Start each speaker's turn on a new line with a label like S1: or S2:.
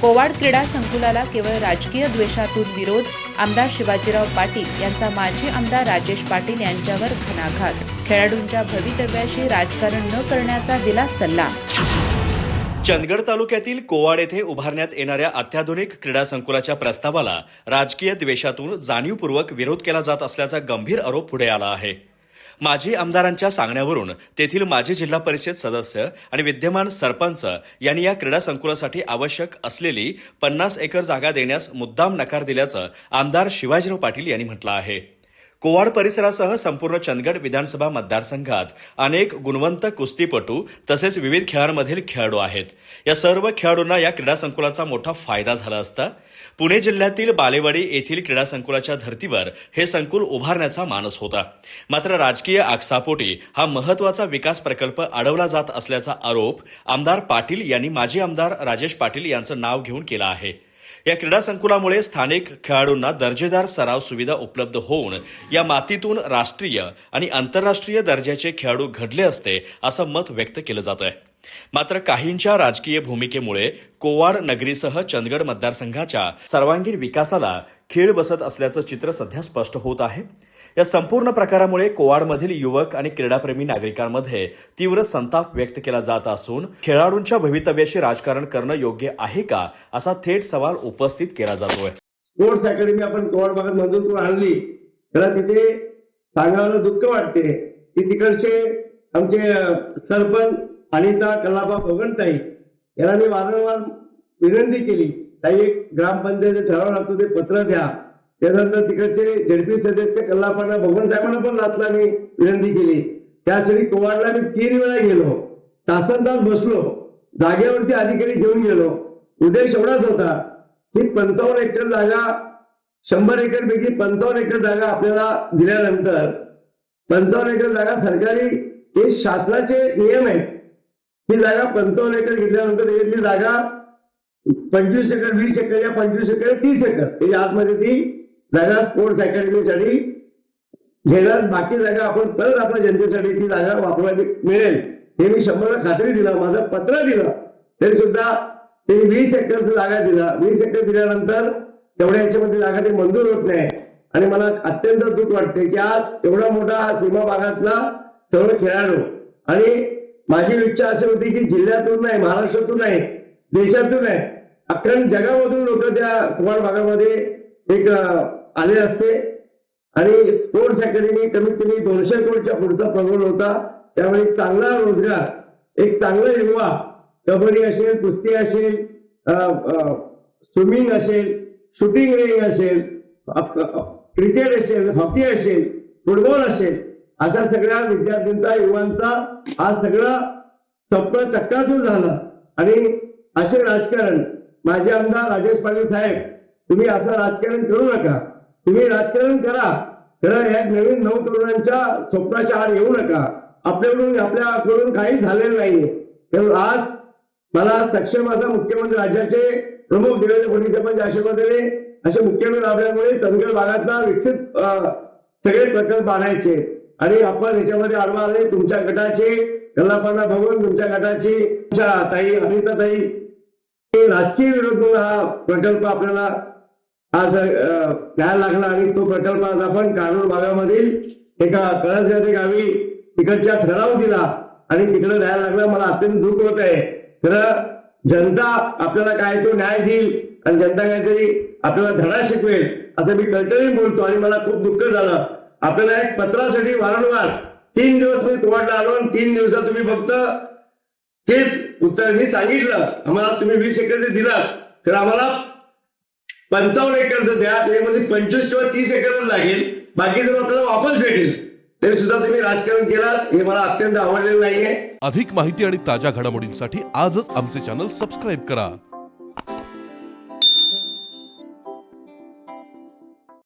S1: कोवाड क्रीडा संकुलाला केवळ राजकीय द्वेषातून विरोध आमदार शिवाजीराव पाटील यांचा माजी आमदार राजेश पाटील यांच्यावर घणाघात. खेळाडूंच्या भवितव्याशी राजकारण न करण्याचा दिला सल्ला.
S2: चंदगड तालुक्यातील कोवाड येथे उभारण्यात येणाऱ्या अत्याधुनिक क्रीडा संकुलाच्या प्रस्तावाला राजकीय द्वेषातून जाणीवपूर्वक विरोध केला जात असल्याचा गंभीर आरोप पुढे आला आहे. माजी आमदारांच्या सांगण्यावरून तेथील माजी जिल्हा परिषद सदस्य आणि विद्यमान सरपंच यांनी या क्रीडा संकुलासाठी आवश्यक असलेली पन्नास एकर जागा देण्यास मुद्दाम नकार दिल्याचं आमदार शिवाजीराव पाटील यांनी म्हटलं आहे. कोवाड परिसरासह संपूर्ण चंदगड विधानसभा मतदारसंघात अनेक गुणवंत कुस्तीपटू तसेच विविध खेळांमधील खेळाडू आहेत. या सर्व खेळाडूंना या क्रीडा संकुलाचा मोठा फायदा झाला असता पुणे जिल्ह्यातील बालेवाडी येथील क्रीडा संकुलाच्या धर्तीवर हे संकुल उभारण्याचा मानस होता. मात्र राजकीय आकसापोटी हा महत्त्वाचा विकास प्रकल्प अडवला जात असल्याचा आरोप आमदार पाटील यांनी माजी आमदार राजेश पाटील यांचं नाव घेऊन केला आहे. या क्रीडा संकुलामुळे स्थानिक खेळाडूंना दर्जेदार सराव सुविधा उपलब्ध होऊन या मातीतून राष्ट्रीय आणि आंतरराष्ट्रीय दर्जाचे खेळाडू घडले असते असं मत व्यक्त केलं जात आहे मात्र काहींच्या राजकीय भूमिकेमुळे कोवाड नगरीसह चंदगड मतदारसंघाच्या सर्वांगीण विकासाला खीळ बसत असल्याचं चित्र सध्या स्पष्ट होत आहे. या संपूर्ण प्रकारामुळे कोवाडमधील युवक आणि क्रीडाप्रेमी नागरिकांमध्ये तीव्र संताप व्यक्त केला जात असून खेळाडूंच्या भवितव्याशी राजकारण करणं योग्य आहे का असा थेट सवाल उपस्थित केला जातोय.
S3: स्पोर्ट्स अकॅडमी आपण कोवाड भागात मंजूर करून आणली. त्याला तिथे सांगायला दुःख वाटते की तिकडचे आमचे सरपंच अनिता कल्लाबा भोगणताई यांना मी वारंवार विनंती केली ताई एक ग्रामपंचायत ठराव लागतो ते पत्र द्या. त्यानंतर तिकडचे झेडपी सदस्य कल्लापांना भगवान साहेबांना पण लाचला मी विनंती केली. त्यासाठी कोवाडला मी तीन वेळा गेलो. तासन तास बसलो. जागेवरती अधिकारी घेऊन गेलो. उद्देश एवढाच होता की पंचावन्न एकर जागा शंभर एकर पैकी पंचावन्न एकर जागा आपल्याला दिल्यानंतर पंचावन्न एकर जागा सरकारी हे शासनाचे नियम आहेत. ही जागा पंचावन्न एकर घेतल्यानंतर त्याच्यातली जागा पंचवीस एकर वीस एकर या पंचवीस एकर तीस एकर. त्याच्या आतमध्ये ती जागा स्पोर्ट्स अकॅडमीसाठी घेणार? बाकी जागा आपण परत आपल्या जनतेसाठी ती जागा वापरायला मिळेल. हे मी शंभर खात्री दिला माझं पत्र दिलं. तरी सुद्धा ते वीस एकरचं जागा दिला वीस एकर दिल्यानंतर तेवढ्या याच्यामध्ये जागा ते मंजूर होत नाही. आणि मला अत्यंत दुःख वाटते की आज एवढा मोठा सीमा भागातला सर्व खेळाडू आणि माझी इच्छा अशी होती की जिल्ह्यातून नाही महाराष्ट्रातून नाही देशातून नाही अखंड जगामधून लोक त्या कुमार भागामध्ये एक आले असते. आणि स्पोर्ट्स अकॅडमी कमीत कमी दोनशे कोटीच्या पुढचा प्रगोल होता. त्यामुळे चांगला रोजगार एक चांगला युवा कबड्डी असेल कुस्ती असेल स्विमिंग असेल शूटिंग रेंग असेल क्रिकेट असेल हॉकी असेल फुटबॉल असेल अशा सगळ्या विद्यार्थ्यांचा युवांचा हा सगळा स्वप्न चक्काचूर झाला. आणि असे राजकारण माझे आमदार राजेश पाटील साहेब तुम्ही असं राजकारण करू नका. तुम्ही राजकारण करा. तर या नवीन नऊ तरुणांच्या स्वप्नाच्या आड येऊ नका. आपल्याकडून आपल्याकडून काही झालेलं नाही त्यामुळे आज मला सक्षम असा मुख्यमंत्री राज्याचे प्रमुख देवेंद्र फडणवीस आपण आशीर्वाद दिले असे मुख्यमंत्री लाभल्यामुळे तनगड भागातला विकसित सगळे प्रकल्प आणायचे. आणि आपण याच्यामध्ये आडवा आले तुमच्या गटाचे कल्लापांना भगवून तुमच्या गटाची तुमच्या ताई अनिता ताई राजकीय विरोध हा प्रकल्प आपल्याला आज घ्यायला लागला आणि तो प्रकल्प आज आपण कानूर भागामधील एका कळस या गावी तिकडच्या ठराव दिला आणि तिकडे राहायला लागला. मला अत्यंत दुःख होत आहे. खरं जनता आपल्याला काय तो न्याय देईल आणि जनता काहीतरी आपल्याला धडा शिकवेल असं मी कळकळीने बोलतो आणि मला खूप दुःख झालं. आपल्याला एक पत्रासाठी वारंवार तीन दिवस मी तुम्हाला आलो आणि तीन दिवसात तुम्ही फक्त तेच उत्तर मी सांगितलं. आम्हाला तुम्ही वीस एकरचे दिलात तर आम्हाला पंचावन्न एकरचं द्या त्याच्यामध्ये पंचवीस किंवा तीस एकरच लागेल. बाकी जर आपल्याला वापस भेटेल तरी सुद्धा तुम्ही राजकारण केलं हे मला अत्यंत आवडलेलं नाहीये.
S4: अधिक माहिती आणि ताज्या घडामोडींसाठी आजच आमचे चॅनल सबस्क्राईब करा.